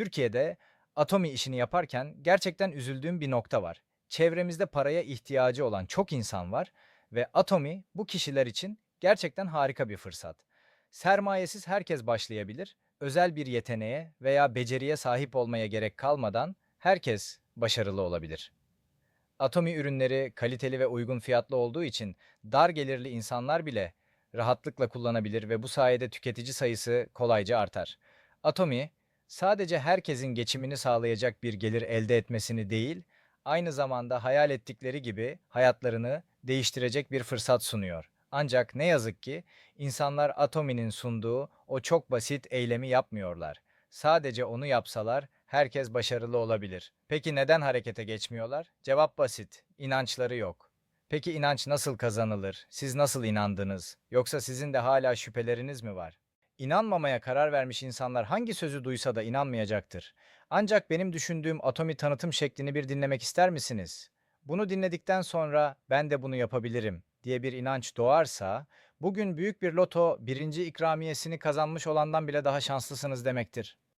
Türkiye'de Atomi işini yaparken gerçekten üzüldüğüm bir nokta var. Çevremizde paraya ihtiyacı olan çok insan var ve Atomi bu kişiler için gerçekten harika bir fırsat. Sermayesiz herkes başlayabilir, özel bir yeteneğe veya beceriye sahip olmaya gerek kalmadan herkes başarılı olabilir. Atomi ürünleri kaliteli ve uygun fiyatlı olduğu için dar gelirli insanlar bile rahatlıkla kullanabilir ve bu sayede tüketici sayısı kolayca artar. Atomi, sadece herkesin geçimini sağlayacak bir gelir elde etmesini değil, aynı zamanda hayal ettikleri gibi hayatlarını değiştirecek bir fırsat sunuyor. Ancak ne yazık ki insanlar Atomi'nin sunduğu o çok basit eylemi yapmıyorlar. Sadece onu yapsalar herkes başarılı olabilir. Peki neden harekete geçmiyorlar? Cevap basit. İnançları yok. Peki inanç nasıl kazanılır? Siz nasıl inandınız? Yoksa sizin de hala şüpheleriniz mi var? İnanmamaya karar vermiş insanlar hangi sözü duysa da inanmayacaktır. Ancak benim düşündüğüm atomi tanıtım şeklini bir dinlemek ister misiniz? Bunu dinledikten sonra ben de bunu yapabilirim diye bir inanç doğarsa, bugün büyük bir loto birinci ikramiyesini kazanmış olandan bile daha şanslısınız demektir.